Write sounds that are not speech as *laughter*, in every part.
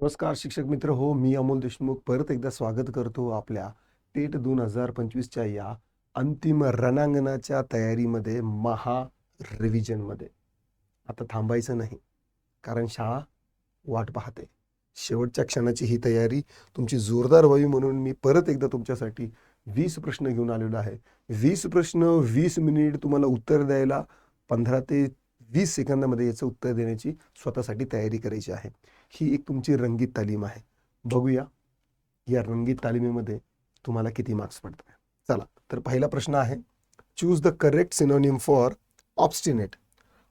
नमस्कार शिक्षक मित्र. हो मी अमोल देशमुख परत एकदा स्वागत करतो आपल्या टेट दोन हजार पंचवीसच्या या अंतिम रणांगणाच्या तयारीमध्ये महा रिव्हिजनमध्ये आता थांबायचं नाही कारण शाळा वाट पाहते. शेवटच्या क्षणाची ही तयारी तुमची जोरदार व्हावी म्हणून मी परत एकदा तुमच्यासाठी वीस प्रश्न घेऊन आलेलो आहे. वीस प्रश्न वीस मिनिट तुम्हाला उत्तर द्यायला पंधरा ते वीस सेकंदामध्ये याचं उत्तर देण्याची स्वतःसाठी तयारी करायची आहे. ही एक तुमची रंगीत तालीम आहे. बघूया या रंगीत तालिमीमध्ये तुम्हाला किती मार्क्स पडतात चला तर पहिला प्रश्न आहे choose the correct synonym for obstinate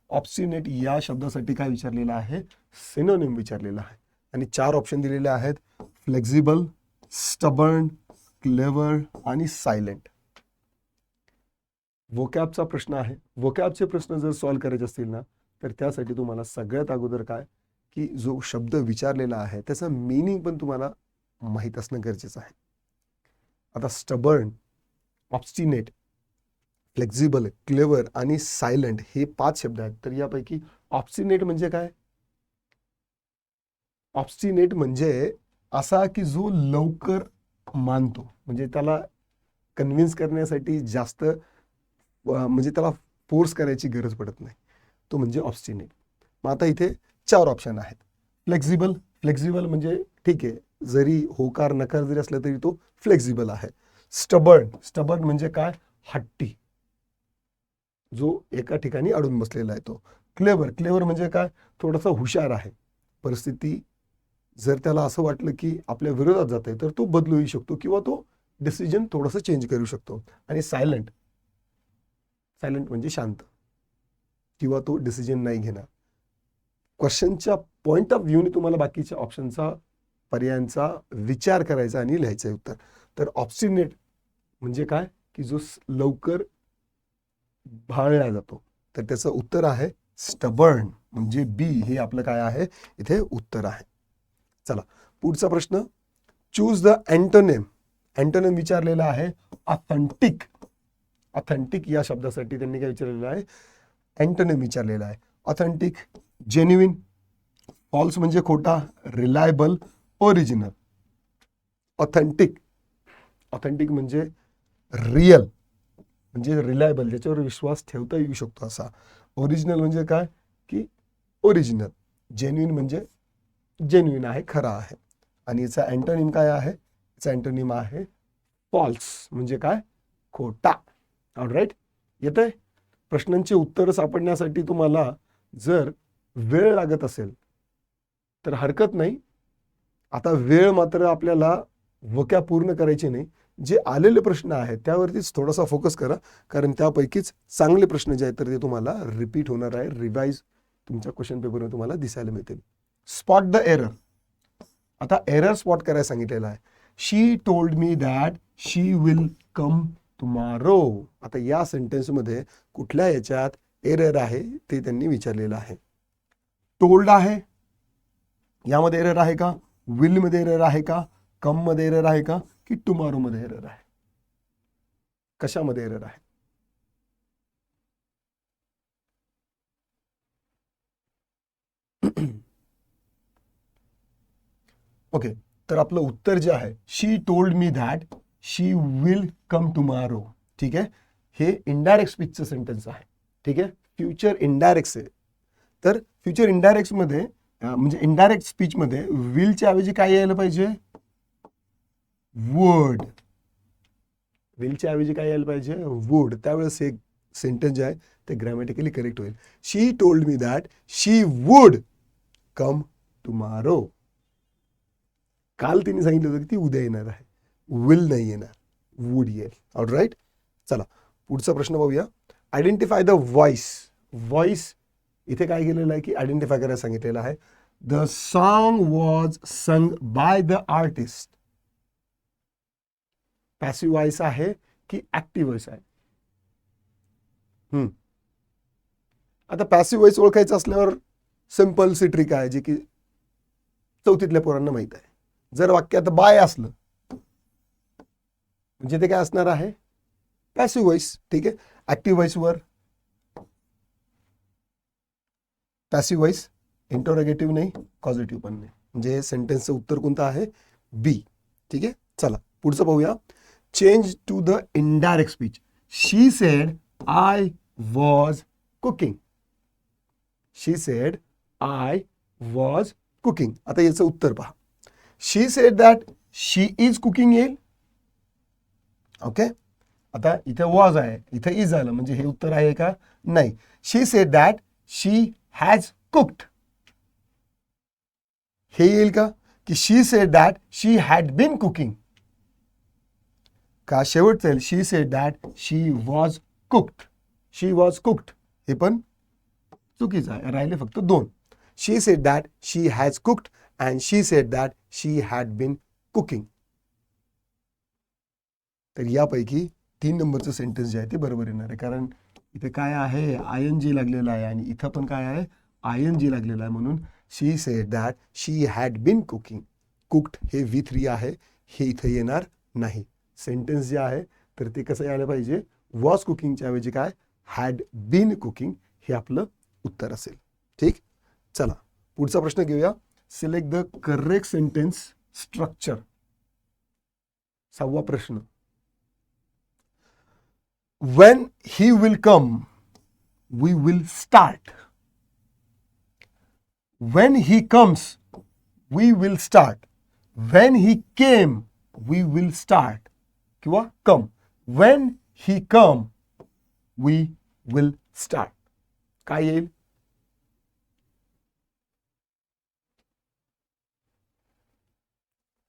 obstinate या शब्दासाठी काय विचारलेलं आहे? सिनोनिम विचारलेलं आहे. आणि चार ऑप्शन दिलेले आहेत फ्लेक्झिबल स्टबर्न क्लेवर आणि सायलेंट वोकॅबचा प्रश्न आहे. वोकॅबचे प्रश्न जर सॉल्व्ह करायचे असतील ना तर त्यासाठी तुम्हाला सगळ्यात अगोदर काय? की जो शब्द विचारलेला आहे त्याचं मिनिंग पण तुम्हाला माहीत असणं गरजेचं आहे. आता स्टबर्न ऑब्स्टिनेट फ्लेक्झिबल क्लेवर आणि सायलंट हे पाच शब्द आहेत. तर यापैकी ऑब्स्टिनेट म्हणजे काय? ऑब्स्टिनेट म्हणजे असा की जो लवकर मानतो. म्हणजे त्याला कन्व्हिन्स करण्यासाठी जास्त म्हणजे त्याला फोर्स करायची गरज पडत नाही. तो म्हणजे ऑब्स्टिनेट मग आता इथे चार ऑप्शन आहेत. फ्लेक्झिबल फ्लेक्झिबल म्हणजे ठीक आहे जरी होकार नकार जरी असला तरी तो फ्लेक्झिबल आहे. स्टबर्न स्टबर्न म्हणजे काय? हट्टी. जो एका ठिकाणी अडून बसलेला आहे तो. क्लेवर क्लेवर म्हणजे काय? थोडासा हुशार आहे. परिस्थिती जर त्याला असं वाटलं की आपल्या विरोधात जात आहे तर तो बदलूही शकतो किंवा तो डिसिजन थोडंसं चेंज करू शकतो. आणि सायलंट सायलंट म्हणजे शांत. किंवा तो डिसिजन नाही घेणार. क्वेश्चनच्या पॉईंट ऑफ व्ह्यूने तुम्हाला बाकीच्या ऑप्शनचा पर्यायांचा विचार करायचा आणि लिहायचं आहे उत्तर. तर ऑप्सिनेट म्हणजे काय? की जो लवकर भाळला जातो. तर त्याचं उत्तर आहे स्टबर्न म्हणजे बी हे आपलं काय आहे? इथे उत्तर आहे. चला पुढचा प्रश्न. चूज द अँटोनेम अँटोनेम विचारलेला आहे ऑथेंटिक ऑथेंटिक या शब्दासाठी त्यांनी काय विचारलेलं आहे? अँटोनेम विचारलेला आहे. ऑथेंटिक जेन्युइन फॉल्स म्हणजे खोटा रिलायबल ओरिजिनल ऑथेंटिक ऑथेंटिक म्हणजे रिअल म्हणजे रिलायबल ज्याच्यावर विश्वास ठेवता येऊ शकतो असा. ओरिजिनल म्हणजे काय? की ओरिजिनल जेन्युइन म्हणजे जेन्युइन आहे खरा आहे. आणि याचा अँटोनिम काय आहे? याचा अँटोनिम आहे फॉल्स म्हणजे काय? खोटा. राईट येत आहे प्रश्नांची उत्तरं सापडण्यासाठी तुम्हाला जर वेळ लागत असेल तर हरकत नाही. आता वेळ मात्र आपल्याला वक्या पूर्ण करायची नाही. जे आलेले प्रश्न आहेत त्यावरतीच थोडासा फोकस करा. कारण त्यापैकीच चांगले प्रश्न जे आहेत तर ते तुम्हाला रिपीट होणार आहे. रिवाईज तुमच्या क्वेश्चन पेपरमध्ये तुम्हाला दिसायला मिळतील. स्पॉट द एरर आता एरर स्पॉट करायला सांगितलेलं आहे. She told me that she will come tomorrow आता या सेंटेन्समध्ये कुठल्या याच्यात एरर आहे ते त्यांनी विचारलेलं आहे. टोल्ड आहे? यामध्ये एरर आहे का? विलमध्ये एरर आहे का? कममध्ये एरर आहे का? की टुमारोमध्ये एरर आहे? कशामध्ये एरर आहे? *clears throat* ओके तर आपलं उत्तर जे आहे she told me that she will come tomorrow ठीक आहे? हे इनडायरेक्ट स्पीचचं सेंटेन्स आहे. ठीक आहे? फ्युचर इनडायरेक्ट तर फ्युचर इनडायरेक्टमध्ये म्हणजे इनडायरेक्ट स्पीचमध्ये विलच्या ऐवजी काय यायला पाहिजे? वुड विलच्या ऐवजी काय यायला पाहिजे? वुड त्यावेळेस एक सेंटेन्स जे आहे ते ग्रॅमॅटिकली करेक्ट होईल. She told me that she would come tomorrow काल तिने सांगितलं होतं की ती उद्या येणार आहे. विल नाही येणार. वूड येईल. ऑल राईट चला पुढचा प्रश्न पाहूया आयडेंटिफाय द व्हॉइस व्हॉइस इथे काय केलेलं आहे की आयडेंटिफाय करायला सांगितलेलं आहे. The song was sung by the artist passive voice आहे की ऍक्टिव्ह व्हॉइस आहे? हम्म. आता पॅसिव्ह व्हॉइस ओळखायचं असल्यावर सिंपल सी ट्रिक आहे जी की चौथीतल्या पोरांना माहीत आहे. जर वाक्यात बाय असलं म्हणजे ते काय असणार आहे? पॅसिव्ह व्हॉइस ठीक आहे? ऍक्टिव्ह व्हॉइसवर पॅसिव्ह व्हॉइस इंटरोगेटिव्ह नाही पॉझिटिव्ह पण नाही. म्हणजे सेंटेन्सचं उत्तर कोणतं आहे? बी ठीक आहे चला, पुढचं पाहूया. Change to the indirect speech she said I was cooking she said I was cooking आता याचं उत्तर पहा. She said that she is cooking येईल ओके आता इथे वॉज़ आहे. इथे इज़ आलं म्हणजे हे उत्तर आहे का? नाही. She said that she has cooked हे येईल का की she said that she had been cooking का शेवटचं येईल she said that she was cooked she was cooked हे पण चुकीचं आहे. राहिले फक्त दोन. She said that she has cooked and she said that she had been cooking तर यापैकी तीन नंबरचं सेंटेन्स जे आहे ते बरोबर येणार आहे. कारण इथे काय आहे? आय एन जी लागलेलं आहे आणि इथं पण काय आहे? आय एन जी लागलेलं आहे म्हणून she said that she had been cooking cooked हे व्ही थ्री आहे. हे इथं येणार नाही. सेंटेन्स जे आहे तर ते कसं यायला पाहिजे? वॉज कुकिंगच्या ऐवजी काय? हॅड बीन कुकिंग हे आपलं उत्तर असेल. ठीक? चला पुढचा प्रश्न घेऊया. Select the correct sentence structure सहावा प्रश्न. when he will come, we will start. When he comes, we will start. When he came, we will start. किंवा come. When he come, we will start. काय येईल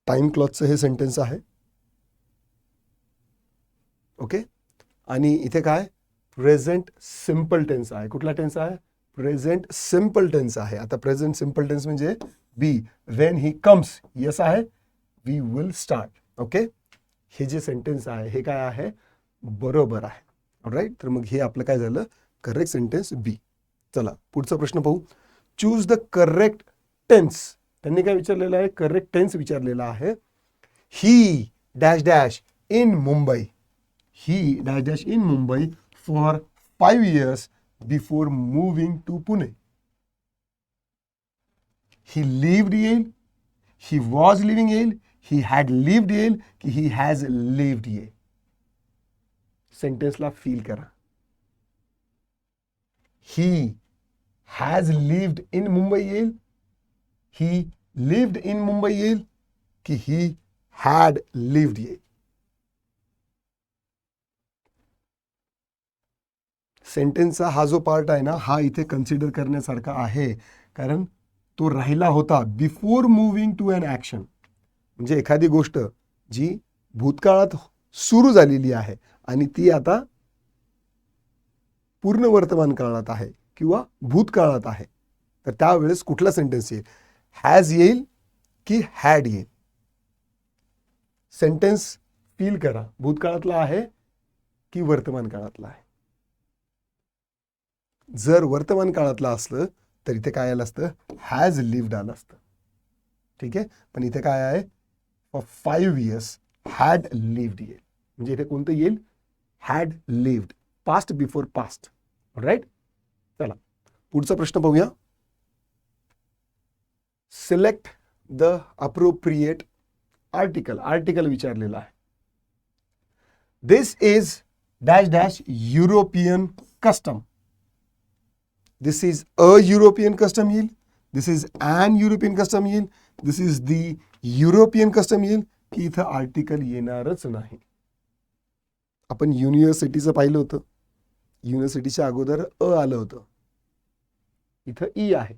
time क्लॉथचं हे sentence आहे okay आणि इथे काय? प्रेझेंट सिंपल टेन्स आहे. कुठला टेन्स आहे? प्रेझेंट सिंपल टेन्स आहे. आता प्रेझेंट सिंपल टेन्स म्हणजे be when he comes yes आहे. वी विल स्टार्ट ओके हे जे सेंटेन्स आहे हे काय आहे? बरोबर आहे. राईट तर मग हे आपलं काय झालं? करेक्ट सेंटेन्स बी चला पुढचा प्रश्न पाहू. चूज द करेक्ट टेन्स त्यांनी काय विचारलेलं आहे? करेक्ट टेन्स विचारलेला आहे. He dash dash in Mumbai he dash dash in Mumbai for five years before moving to Pune. He lived Yale, he was living Yale, he had lived Yale, की he has lived Yale. सेंटेन्सला feel करा he has lived in Mumbai येईल ही lived in Mumbai येईल की he had lived येईल सेंटेन्सचा हा जो part आहे ना हा इथे कन्सिडर करण्यासारखा आहे. कारण तो राहिला होता before moving to an action म्हणजे एखादी गोष्ट जी भूतकाळात सुरू झालेली आहे आणि ती आता पूर्ण वर्तमान काळात आहे किंवा भूतकाळात आहे. तर त्यावेळेस कुठला सेंटेन्स येईल? हॅज येईल की हॅड येईल? सेंटेन्स फील करा. भूतकाळातला आहे की वर्तमान काळातला आहे? जर वर्तमान काळातलं असलं तर इथे काय आलं असतं? हॅज लिव्ड आलं असतं. ठीक आहे? पण इथे काय आहे? For five years had lived येईल. म्हणजे इथे कोणतं येईल? Had lived past before past right चला. पुढचा प्रश्न पाहूया. Select the appropriate article article विचारलेला आहे. This is dash dash European custom this is a European custom yield, this is an European custom yield, this is the European custom yield, की इथं article येणारच नाही. आपण युनिव्हर्सिटीचं पाहिलं होतं. युनिव्हर्सिटीच्या अगोदर अ आलं होतं. इथं ई आहे.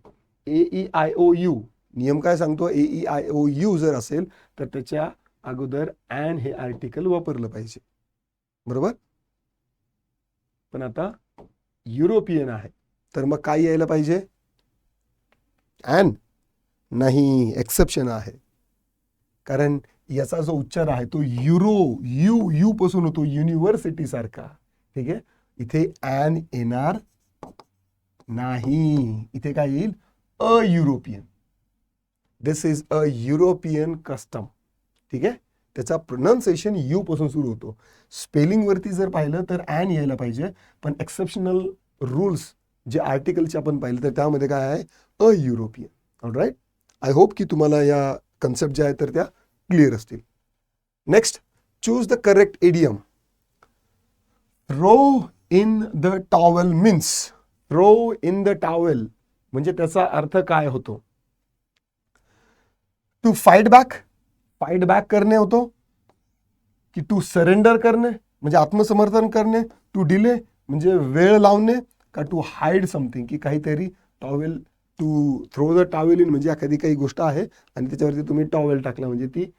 A E I O U नियम काय सांगतो? A E I O U जर असेल तर त्याच्या अगोदर अँड हे आर्टिकल वापरलं पाहिजे. बरोबर? पण आता युरोपियन आहे. तर मग काय यायला पाहिजे? अँड नाही एक्सेप्शन आहे. कारण याचा जो उच्चार आहे तो युरो यू यू पासून होतो युनिव्हर्सिटी सारखा. ठीक आहे? इथे अॅन येणार नाही. इथे काय येईल? A European this is a European custom ठीक आहे? त्याचा प्रोनाऊन्सिएशन यू पासून सुरू होतो. स्पेलिंगवरती जर पाहिलं तर ॲन यायला पाहिजे पण एक्सेप्शनल रूल्स जे आर्टिकलचे आपण पाहिलं तर त्यामध्ये काय आहे? A European right I hope की तुम्हाला या कन्सेप्ट ज्या आहेत तर त्या क्लिअर असतील. Next choose the correct idiom throw in the towel means throw in the towel म्हणजे त्याचा अर्थ काय होतो? To fight back fight back करणे होतो. की टू सरेंडर करणे म्हणजे आत्मसमर्थन करणे टू डिले म्हणजे वेळ लावणे का टू हाईड समथिंग की काहीतरी towel to throw the towel in म्हणजे एखादी काही गोष्ट आहे आणि त्याच्यावरती तुम्ही टॉवेल टाकला म्हणजे ती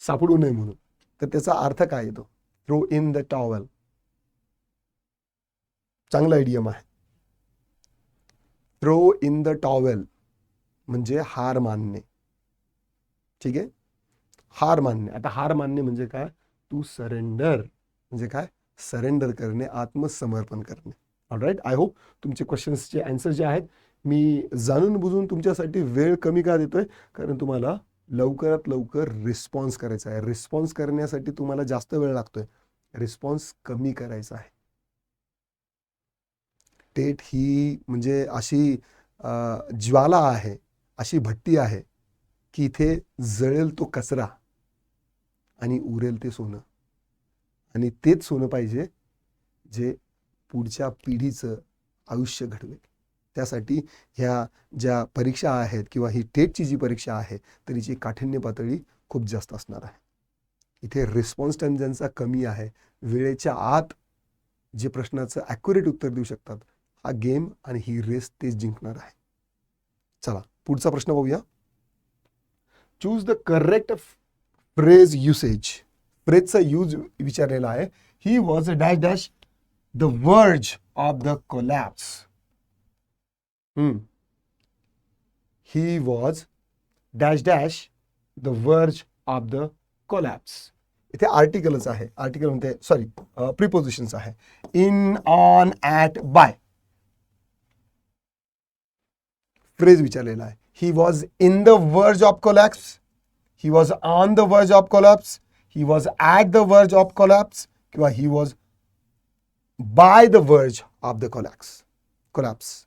सापडू नये म्हणून. तर त्याचा अर्थ काय येतो? थ्रो इन द टॉवेल चांगला आयडियम आहे. थ्रो इन द टॉवेल म्हणजे हार मानणे. ठीक आहे? हार मानणे. आता हार मानणे म्हणजे काय? तू सरेंडर म्हणजे काय? सरेंडर करणे आत्मसमर्पण करणे. राईट आय होप तुमचे क्वेश्चन्सचे आन्सर जे आहेत मी जाणून बुजून तुमच्यासाठी वेळ कमी का देतोय? कारण तुम्हाला लवकरात लवकर रिस्पॉन्स करायचा आहे. रिस्पॉन्स करण्यासाठी तुम्हाला जास्त वेळ लागतोय. रिस्पॉन्स कमी करायचा आहे. टेट ही म्हणजे अशी ज्वाला आहे अशी भट्टी आहे की इथे जळेल तो कचरा आणि उरेल ते सोनं. आणि तेच सोनं पाहिजे जे पुढच्या पिढीचं आयुष्य घडवेल त्यासाठी ह्या ज्या परीक्षा आहेत किंवा ही टेटची जी परीक्षा आहे तर हिची काठिण्य पातळी खूप जास्त असणार आहे. इथे रिस्पॉन्स टाईम ज्यांचा कमी आहे वेळेच्या आत जे प्रश्नाचं ॲक्युरेट उत्तर देऊ शकतात हा गेम आणि ही रेस तेच जिंकणार आहे. चला पुढचा प्रश्न पाहूया choose the correct phrase usage फ्रेजचा use विचारलेला आहे. He was a dash dash the verge of the collapse he was dash dash the verge of the collapse इथे आर्टिकलच आहे. आर्टिकल म्हणते सॉरी प्रिपोजिशन्स आहे. In on at by phrase विचारलेला आहे. He was in the verge of collapse he was on the verge of collapse he was at the verge of collapse किंवा he was by the verge of the collapse collapse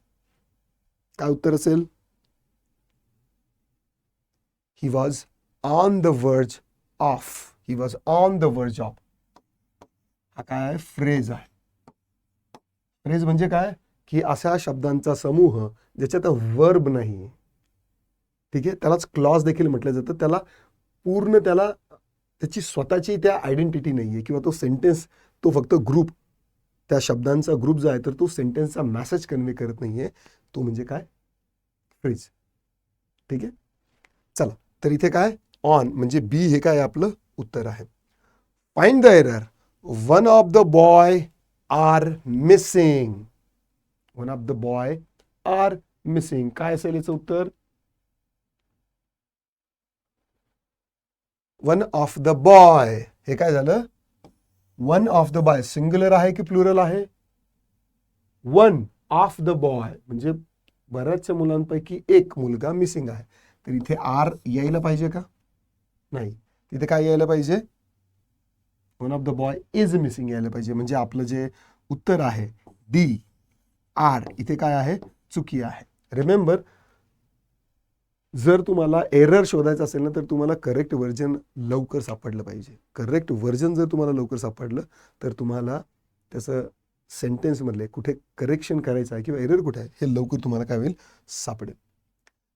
काय उत्तर असेल? He was on the verge of he was on the verge of हा काय phrase आहे. Phrase म्हणजे काय? की अशा शब्दांचा समूह ज्याच्यात वर्ब नाही. ठीक आहे? त्यालाच क्लॉज देखील म्हटलं जातं. त्याला पूर्ण त्याला त्याची स्वतःची त्या आयडेंटिटी नाही आहे किंवा तो सेंटेन्स तो फक्त ग्रुप त्या शब्दांचा ग्रुप जो आहे तर तो सेंटेन्सचा मॅसेज कन्वे करत नाही आहे तो म्हणजे काय? फ्रीज ठीक आहे? चला तर इथे काय? ऑन म्हणजे बी हे काय आपलं? उत्तर आहे. Find the error one of the boy are missing one of the boy are missing काय असेल याचं उत्तर? वन ऑफ द बॉय हे काय झालं? One of the boy singular आहे की प्लुरल आहे? वन ऑफ द बॉय म्हणजे बऱ्याचशा मुलांपैकी एक मुलगा मिसिंग आहे. तर इथे आर यायला पाहिजे का? नाही. तिथे काय यायला पाहिजे? One of the boy is missing यायला पाहिजे. म्हणजे आपलं जे उत्तर आहे डी आर इथे काय आहे? चुकी आहे. रिमेंबर जर तुम्हाला एरर शोधायचं असेल ना तर तुम्हाला करेक्ट व्हर्जन लवकर सापडलं पाहिजे. करेक्ट व्हर्जन जर तुम्हाला लवकर सापडलं तर तुम्हाला त्याचं सेंटेन्समधले कुठे करेक्शन करायचं आहे किंवा एरर कुठे आहे हे लवकर तुम्हाला काय होईल सापडेल.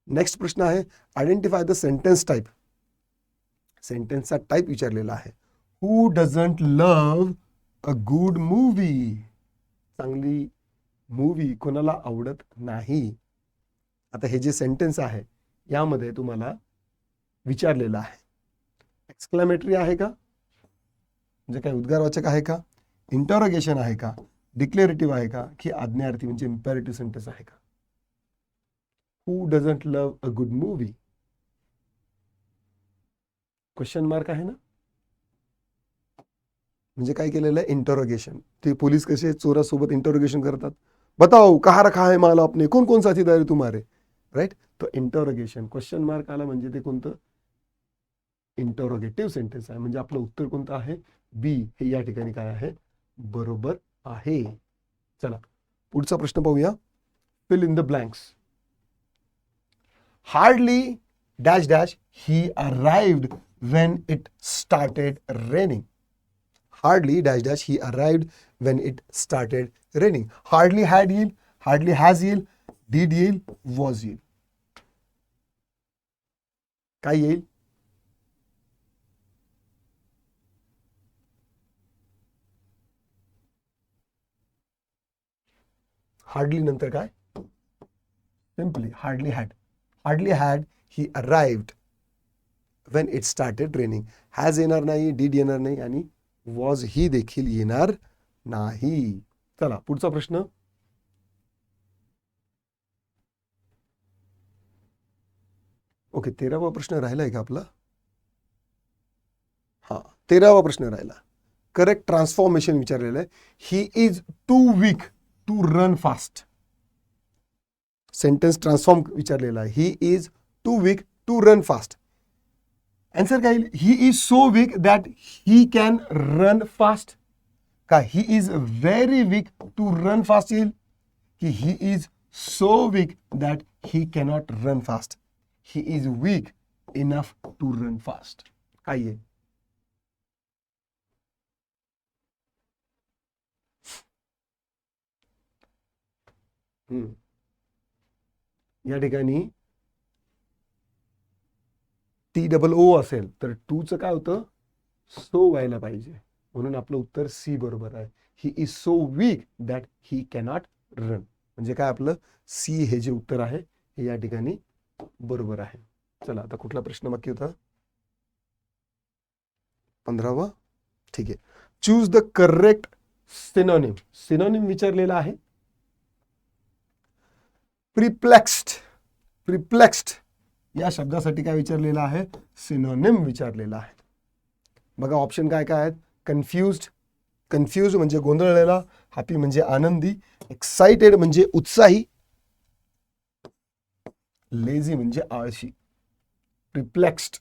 नेक्स्ट प्रश्न आहे आयडेंटिफाय द सेंटेन्स टाईप सेंटेन्सचा टाईप विचारलेला आहे. Who doesn't love a good movie चांगली मूवी कोणाला आवडत नाही? आता हे जे सेंटेन्स आहे यामध्ये तुम्हाला विचारलेलं आहे. एक्सक्लॅमेटरी आहे का? म्हणजे काय उद्गारवाचक आहे का? इंटरोगेशन आहे का? डिक्लेरेटिव्ह आहे का? की आज्ञार्थी म्हणजे इम्पॅरेटिव्ह सेंटेन्स आहे का? Who doesn't love a good movie question mark आहे ना? म्हणजे काय केलेलं आहे? इंटरोगेशन ते पोलीस कसे चोरासोबत इंटरोगेशन करतात? बताओ कहा रखा है माल आपने? कोण कोण साथीदार तुम्हारे? राईट तो इंटरोगेशन क्वेश्चन मार्क आला म्हणजे ते कोणतं? इंटरोगेटिव्ह सेंटेन्स आहे. म्हणजे आपलं उत्तर कोणतं आहे? बी हे या ठिकाणी काय आहे? बरोबर आहे. चला पुढचा प्रश्न पाहूया. Fill in the blanks hardly dash dash he arrived when it started raining hardly dash dash he arrived when it started raining hardly had येईल हार्डली हॅज येईल डीड येईल वॉज येईल काय येईल हार्डली नंतर काय? Simply hardly had hardly had he arrived when it started training has येणार नाही डीड येणार नाही आणि वॉज ही देखील येणार नाही. चला पुढचा प्रश्न. ओके तेरावा प्रश्न राहिला आहे का आपला? हा तेरावा प्रश्न राहिला. करेक्ट ट्रान्सफॉर्मेशन विचारलेलं आहे. He is too weak to run fast sentence transform विचारलेला आहे. He is too weak to run fast answer काय येईल? He is so weak that he can run fast का he is very weak to run fast येईल? की he is so weak that he cannot run fast he is weak enough to run fast काय येईल हम्म. या ठिकाणी T double O असेल तर टूचं काय होतं? सो व्हायला पाहिजे. म्हणून आपलं उत्तर सी बरोबर आहे. He is so weak that he cannot run म्हणजे काय आपलं? सी हे जे उत्तर आहे हे या ठिकाणी बरोबर आहे. चला आता कुठला प्रश्न बाकी होता? पंधरावा? ठीक आहे. Choose the correct synonym synonym विचारलेला आहे. प्रिप्लेक्स्ड प्रिप्लेक्स्ड या शब्दासाठी काय विचारलेलं आहे? सिनोनिम विचारलेला आहे. बघा ऑप्शन काय काय आहेत? कन्फ्युज्ड कन्फ्यूज म्हणजे गोंधळलेला. हॅपी म्हणजे आनंदी. एक्साइटेड म्हणजे उत्साही. लेझी म्हणजे आळशी. प्रिप्लेक्स्ड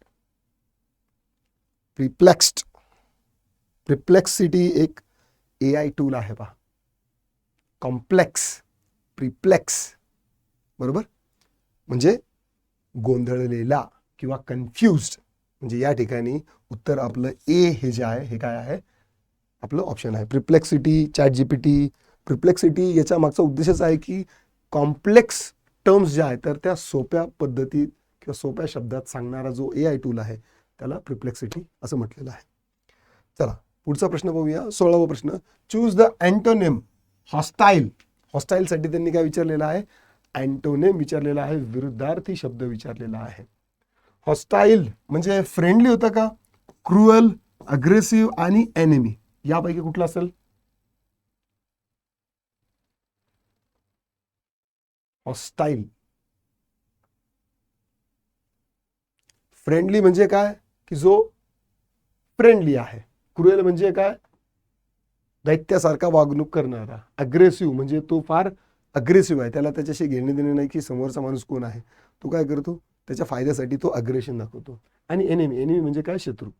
प्रिप्लेक्स्ड प्रिप्लेक्सिटी एक ए आय टूल आहे पहा. कॉम्प्लेक्स प्रिप्लेक्स बरोबर? म्हणजे गोंधळलेला किंवा कन्फ्युज्ड म्हणजे या ठिकाणी उत्तर आपलं ए हे जे आहे हे काय आहे? आपलं ऑप्शन आहे. Perplexity chat G P T perplexity याच्या मागचा उद्देशच आहे की कॉम्प्लेक्स टर्म्स ज्या आहेत तर त्या सोप्या पद्धतीत किंवा सोप्या शब्दात सांगणारा जो ए आय टूल आहे त्याला प्रिप्लेक्सिटी असं म्हटलेलं आहे. चला पुढचा प्रश्न पाहूया सोळावा प्रश्न. चूज द अँटोनेम हॉस्टाईल हॉस्टाईलसाठी त्यांनी काय विचारलेलं आहे? अँटोनेम विचारलेला आहे. विरुद्धार्थी शब्द विचारलेला आहे. हॉस्टाईल म्हणजे फ्रेंडली होतं का? क्रुअल अग्रेसिव्ह आणि एनिमी यापैकी कुठला असेल? हॉस्टाईल फ्रेंडली म्हणजे काय? की जो फ्रेंडली आहे. क्रुएल म्हणजे काय? दैत्यासारखा वागणूक करणारा. अग्रेसिव्ह म्हणजे तो फार अग्रेसिव्ह आहे. त्याला त्याच्याशी घेणे देणे नाही की समोरचा माणूस कोण आहे. तो काय करतो? त्याच्या फायद्यासाठी तो अग्रेशन दाखवतो. आणि एनिमी एनिमी म्हणजे काय? शत्रू.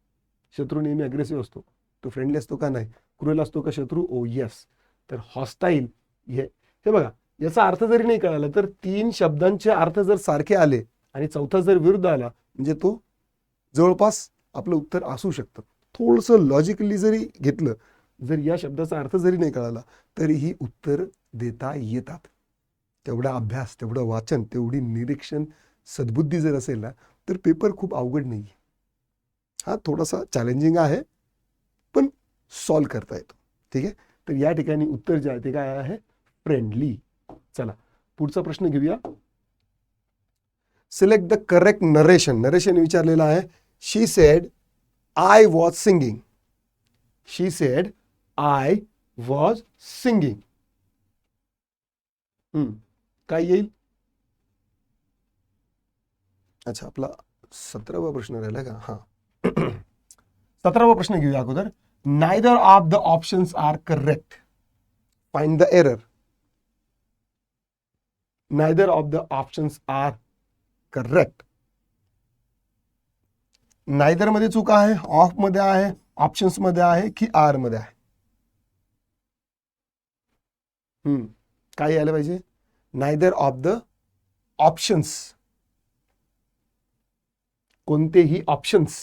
शत्रू नेहमी अग्रेसिव्ह असतो. तो फ्रेंडली असतो का? नाही. क्रुएल असतो का? शत्रू? Oh, ओ यस तर हॉस्टाईल हे हे बघा. याचा अर्थ जरी नाही कळाला तर तीन शब्दांचे अर्थ जर सारखे आले आणि चौथा जर विरुद्ध आला म्हणजे तो जवळपास आपलं उत्तर असू शकतं. थोडंसं लॉजिकली जरी घेतलं जर या शब्दाचा अर्थ जरी नाही कळाला तरीही उत्तर देता येतात. तेवढा अभ्यास तेवढं वाचन तेवढी निरीक्षण सद्बुद्धी जर असेल ना तर पेपर खूप अवघड नाही हा थोडासा चॅलेंजिंग आहे पण सॉल्व करता येतो. ठीक आहे? तर या ठिकाणी उत्तर जे आहे ते काय आहे? फ्रेंडली चला, पुढचा प्रश्न घेऊया. Select the correct narration narration विचारलेलं आहे. She said I was singing she said I was singing काय येईल? अच्छा आपला सतरावा प्रश्न राहिला का? हा. सतरावा प्रश्न घेऊया अगोदर. Neither of the options are correct find the error neither of the options are correct नायदरमध्ये चूक आहे ऑफमध्ये आहे ऑप्शन्समध्ये आहे की आरमध्ये आहे. हम्म काय यायला पाहिजे? नायदर ऑफ द ऑप्शन्स कोणतेही ऑप्शन्स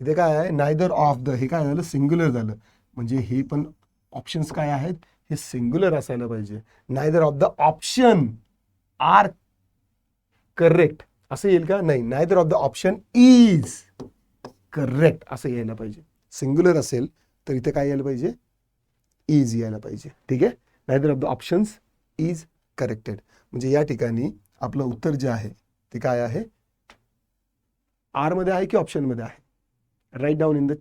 इथे काय आहे? नायदर ऑफ द हे काय झालं? सिंग्युलर झालं. म्हणजे हे पण ऑप्शन्स काय आहेत? हे सिंग्युलर असायला पाहिजे. Neither of the option are correct असं येईल का? नाही neither of the option is correct असं यायला पाहिजे. सिंग्युलर असेल तर इथे काय यायला पाहिजे? इज यायला पाहिजे. ठीक आहे? Neither of the options is corrected म्हणजे या ठिकाणी आपलं उत्तर जे आहे ते काय आहे? आरमध्ये आहे की ऑप्शनमध्ये आहे? Write down in the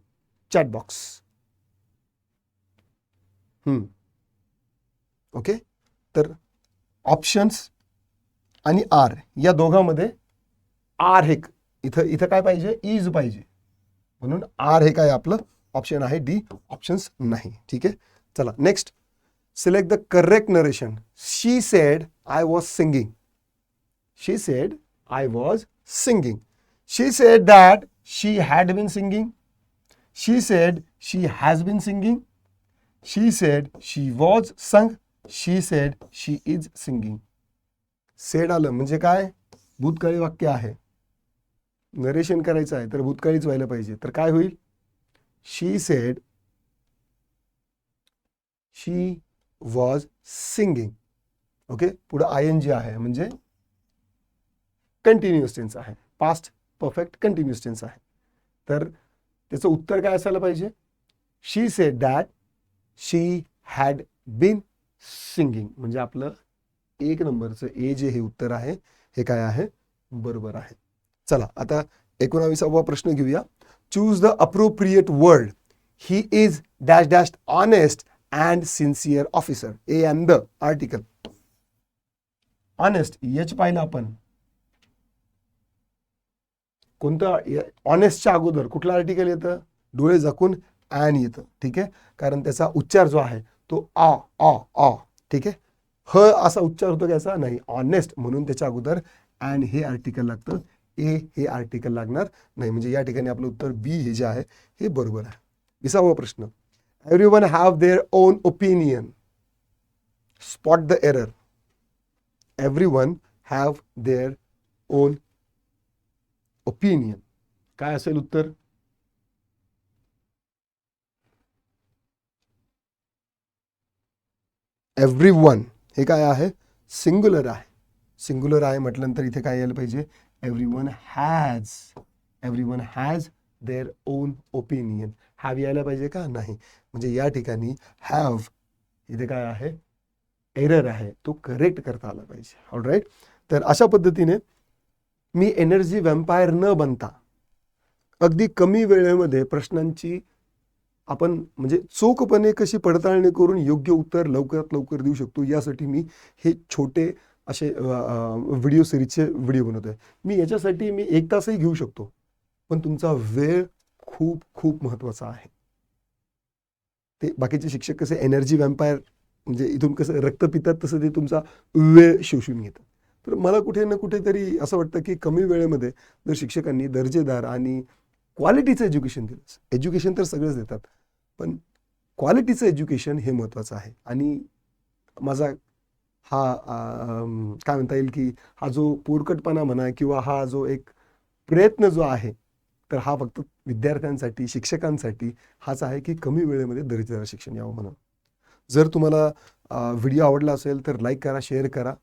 chat box okay तर ऑप्शन्स आणि आर या दोघांमध्ये आर हे इथं इथं काय पाहिजे? इज पाहिजे. म्हणून आर हे काय आपलं ऑप्शन आहे? डी ऑप्शन्स नाही. ठीक आहे? चला next select the correct narration she said I was singing she said I was singing she said that she had been singing she said she has been singing she said she was sung she said she is singing said आलं म्हणजे काय? भूतकाळी वाक्य आहे. Narration करायचं आहे तर भूतकाळीच व्हायला पाहिजे. तर काय होईल? She said she was singing okay पुढं आय एन जी आहे म्हणजे कंटिन्युअस टेन्स आहे. पास्ट परफेक्ट कंटिन्युअस टेन्स आहे. तर त्याचं उत्तर काय असायला पाहिजे? She said that she had been singing म्हणजे आपलं एक नंबरचं ए जे हे उत्तर आहे. हे काय आहे? बरोबर आहे. चला आता एकोणावीसावा प्रश्न घेऊया. Choose the appropriate word he is dash dash honest and sincere officer a and the article honest याच पाहिलं आपण. कोणतं? ऑनेस्टच्या अगोदर. कुठलं आर्टिकल येतं? डोळे झाकून ॲन येतं. ठीक आहे? कारण त्याचा उच्चार जो आहे तो आ आ आ. ठीक आहे? ह असा उच्चार होतो त्याचा नाही. ऑनेस्ट म्हणून त्याच्या अगोदर अँड हे आर्टिकल लागतं. ए हे आर्टिकल लागणार नाही. म्हणजे या ठिकाणी आपलं उत्तर बी हे जे आहे हे बरोबर आहे. विसावा प्रश्न. Every one have their own opinion spot the error every one have their own opinion काय असेल उत्तर? एव्हरी वन हे काय आहे? सिंग्युलर आहे. सिंग्युलर आहे म्हटल्यानंतर इथे काय यायला पाहिजे? Every one has every one has their own opinion have यायला पाहिजे का? नाही. म्हणजे या ठिकाणी हॅव इथे काय आहे? एरर आहे. तो करेक्ट करता आला पाहिजे. ऑल राईट तर अशा पद्धतीने मी एनर्जी व्हॅम्पायर न बनता अगदी कमी वेळेमध्ये प्रश्नांची आपण म्हणजे चोखपणे कशी पडताळणी करून योग्य उत्तर लवकरात लवकर देऊ शकतो यासाठी मी हे छोटे असे व्हिडिओ सिरीजचे व्हिडिओ बनवत आहे मी याच्यासाठी मी एक तासही घेऊ शकतो पण तुमचा वेळ खूप खूप महत्त्वाचा आहे. ते बाकीचे शिक्षक कसे एनर्जी वॅम्पायर म्हणजे इथून कसं रक्त पितात तसं ते तुमचा वेळ शोषून घेतात. तर मला कुठे ना कुठेतरी असं वाटतं की कमी वेळेमध्ये जर शिक्षकांनी दर्जेदार आणि क्वालिटीचं एज्युकेशन दिलं एज्युकेशन तर सगळंच देतात पण क्वालिटीचं एज्युकेशन हे महत्त्वाचं आहे. आणि माझा हा काय म्हणता येईल की हा जो पोरकटपणा म्हणा किंवा हा जो एक प्रयत्न जो आहे तर हा फक्त विद्यार्थ्यांसाठी शिक्षकांसाठी हाच आहे की कमी वेळेमध्ये दर्जेदार शिक्षण यावं म्हणून. जर तुम्हाला व्हिडिओ आवडला असेल तर लाईक करा शेअर करा.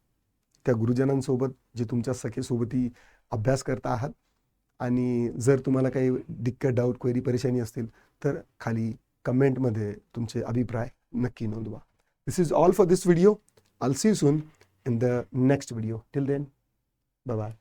त्या गुरुजनांसोबत जे तुमच्या सखेसोबतही अभ्यास करता आहात. आणि जर तुम्हाला काही दिक्कत डाऊट क्वेरी परेशानी असतील तर खाली कमेंटमध्ये तुमचे अभिप्राय नक्की नोंदवा. This is all for this video I'll see soon in the next video till then bye